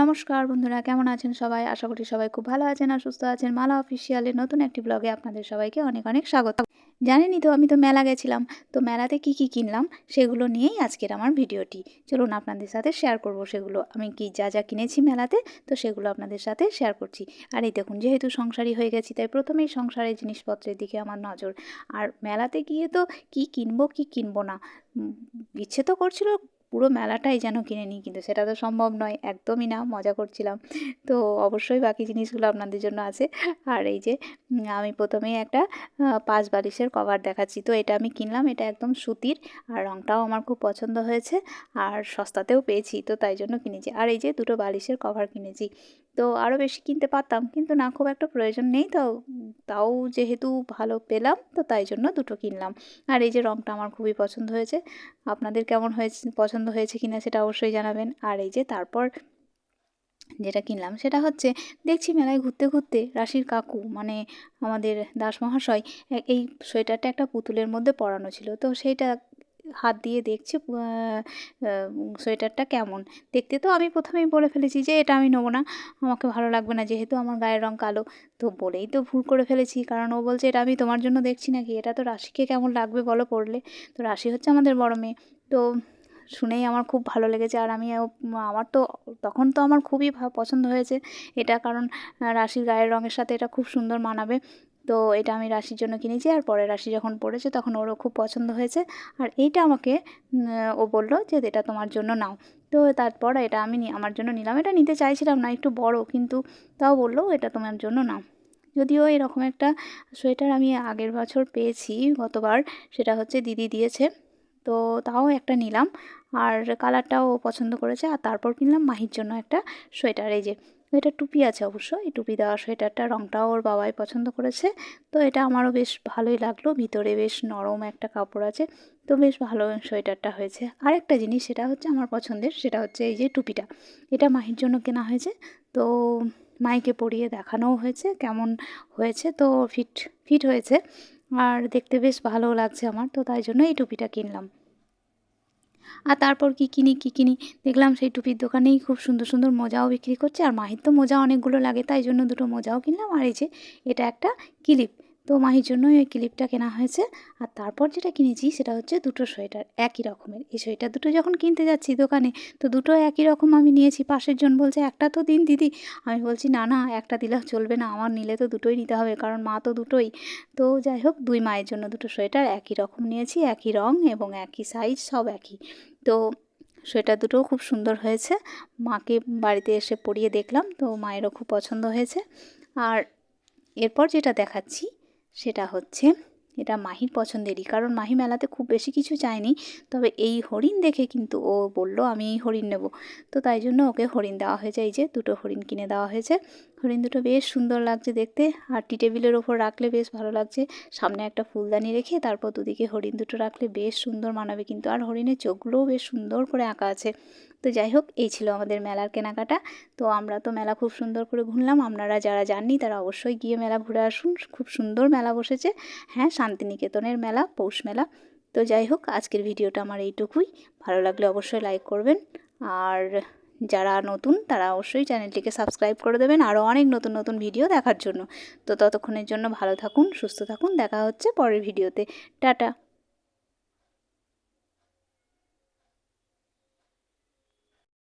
নমস্কার বন্ধুরা, কেমন আছেন সবাই? আশা করি সবাই খুব ভালো আছেন আর সুস্থ আছেন। মালা অফিসিয়ালের নতুন একটি ব্লগে আপনাদের সবাইকে অনেক অনেক স্বাগত। জানেনই তো, আমি তো মেলা গেছিলাম। তো মেলাতে কি কি কিনলাম, সেগুলো নিয়েই আজকের আমার ভিডিওটি। চলুন আপনাদের সাথে শেয়ার করব সেগুলো। আমি কি যা যা কিনেছি মেলাতে, তো সেগুলো আপনাদের সাথে শেয়ার করছি। আর এই দেখুন, যেহেতু সংসারী হয়ে গেছি, তাই প্রথমেই সংসারের জিনিসপত্রের দিকে আমার নজর। আর মেলাতে গিয়ে তো কি কিনবো কি কিনবো না? ইচ্ছে তো করছিল পুরো মেলাটাই যেন কিনে নিই, কিন্তু সেটা তো সম্ভব নয়, একদমই না, মজা করছিলাম। তো অবশ্যই বাকি জিনিসগুলো আপনাদের জন্য আছে। আর এই যে আমি প্রথমেই একটা পাঁচ বালিশের কভার দেখাচ্ছি। তো এটা আমি কিনলাম, এটা একদম সুতির, আর রঙটাও আমার খুব পছন্দ হয়েছে, আর সস্তাতেও পেয়েছি, তো তাই জন্য কিনেছি। আর এই যে, দুটো বালিশের কভার কিনেছি। তো আরও বেশি কিনতে পারতাম, কিন্তু না, খুব একটা প্রয়োজন নেই, তো তাও যেহেতু ভালো পেলাম, তো তাই জন্য দুটো কিনলাম। আর এই যে রঙটা আমার খুবই পছন্দ হয়েছে। আপনাদের কেমন হয়েছে, পছন্দ হয়েছে কিনা সেটা অবশ্যই জানাবেন। আর এই যে তারপর যেটা কিনলাম সেটা হচ্ছে, দেখছি মেলায় ঘুরতে ঘুরতে রাশির কাকু মানে আমাদের দাস মহাশয় এই সোয়েটারটা একটা পুতুলের মধ্যে পরানো ছিল। তো সেইটা হাত দিয়ে দেখছি সোয়েটারটা কেমন। দেখতে তো আমি প্রথমেই বলে ফেলেছি যে এটা আমি নেব না, আমাকে ভালো লাগবে না, যেহেতু আমার গায়ের রঙ কালো। তো বলেই তো ভুল করে ফেলেছি, কারণ ও বলছে, এটা আমি তোমার জন্য দেখছি নাকি? এটা তো রাশিকে কেমন লাগবে বলো পড়লে তো রাশি হচ্ছে আমাদের বড় মেয়ে। তো শুনেই আমার খুব ভালো লেগেছে। আর আমি আমার তো, তখন তো আমার খুবই পছন্দ হয়েছে। এটা কারণ রাশির গায়ের রঙের সাথে এটা খুব সুন্দর মানাবে। তো এটা আমি রাশির জন্য কিনেছি আর পরে রাশি যখন পড়েছে তখন ওরও খুব পছন্দ হয়েছে। আর এইটা আমাকে ও বলল যে এটা তোমার জন্য নাও। তো তারপর এটা আমি আমার জন্য নিলাম। এটা নিতে চাইছিলাম না, একটু বড়, কিন্তু তাও বলল এটা তোমার জন্য নাও। যদিও এরকম একটা সোয়েটার আমি আগের বছর পেয়েছি গতবার, সেটা হচ্ছে দিদি দিয়েছে। তো তাও একটা নিলাম। আর কালারটাও পছন্দ করেছে। আর তারপর কিনলাম মাহির জন্য একটা সোয়েটার। এই যে, এটা টুপি আছে অবশ্য। এই টুপি দেওয়া সোয়েটারটা রঙটাও ওর বাবাই পছন্দ করেছে। তো এটা আমারও বেশ ভালোই লাগল। ভিতরে বেশ নরম একটা কাপড় আছে। তো বেশ ভালো সোয়েটারটা হয়েছে। আরেকটা জিনিস সেটা হচ্ছে আমার পছন্দের, সেটা হচ্ছে এই যে টুপিটা। এটা মাহির জন্য কেনা হয়েছে। তো মাইকে পরিয়ে দেখানোও হয়েছে কেমন হয়েছে। তো ফিট ফিট হয়েছে। আর দেখতে বেশ ভালো লাগছে আমার, তো তাই জন্য এই টুপিটা কিনলাম। আর তারপর কি কিনি কি কিনি? দেখলাম সেই টুপির দোকানেই খুব সুন্দর সুন্দর মোজাও বিক্রি করছে, আর মাহির তো মোজা অনেকগুলো লাগে, তাই জন্য দুটো মোজাও কিনলাম। আর এই যে এটা একটা ক্লিপ। তো মাহির জন্যই ওই ক্লিপটা কেনা হয়েছে। আর তারপর যেটা কিনেছি সেটা হচ্ছে দুটো সোয়েটার, একই রকমের। এই সোয়েটার দুটো যখন কিনতে যাচ্ছি দোকানে, তো দুটো একই রকম আমি নিয়েছি। পাশের জন বলছে, একটা তো দিন দিদি। আমি বলছি, না না, একটা দিলে চলবে না। আমার নিলে তো দুটোই নিতে হবে, কারণ মা তো দুটোই। তো যাই হোক, দুই মায়ের জন্য দুটো সোয়েটার, একই রকম নিয়েছি, একই রং এবং একই সাইজ সব একই। তো সোয়েটার দুটোও খুব সুন্দর হয়েছে। মাকে বাড়িতে এসে পরিয়ে দেখলাম, তো মায়েরও খুব পছন্দ হয়েছে। আর এরপর যেটা দেখাচ্ছি সেটা হচ্ছে এটা মাহির পছন্দেরই। কারণ মাহি মেলাতে খুব বেশি কিছু চায়নি। তবে এই হরিণ দেখে কিন্তু ও বলল, আমি এই হরিণ নেব। তো তাই জন্য ওকে হরিণ দেওয়া হয়েছে। এই যে দুটো হরিণ কিনে দেওয়া হয়েছে। হরিণ দুটো বেশ সুন্দর লাগছে দেখতে। আর টি টেবিলের ওপর রাখলে বেশ ভালো লাগছে। সামনে একটা ফুলদানি রেখে তারপর দুদিকে হরিণ দুটো রাখলে বেশ সুন্দর মানাবে কিন্তু। আর হরিণের চোখগুলোও বেশ সুন্দর করে আঁকা আছে। তো যাই হোক, এই ছিল আমাদের মেলার কেনাকাটা। তো আমরা তো মেলা খুব সুন্দর করে ঘুরলাম। আপনারা যারা যাননি, তারা অবশ্যই গিয়ে মেলা ঘুরে আসুন। খুব সুন্দর মেলা বসেছে। হ্যাঁ শান্তিনিকেতনের মেলা, পৌষ মেলা। তো যাই হোক, আজকের ভিডিওটা আমার এইটুকুই। ভালো লাগলে অবশ্যই লাইক করবেন। আর যারা নতুন, তারা অবশ্যই চ্যানেলটিকে সাবস্ক্রাইব করে দেবেন। আরও অনেক নতুন নতুন ভিডিও দেখার জন্য। তো ততক্ষণের জন্য ভালো থাকুন, সুস্থ থাকুন। দেখা হচ্ছে পরের ভিডিওতে টাটা!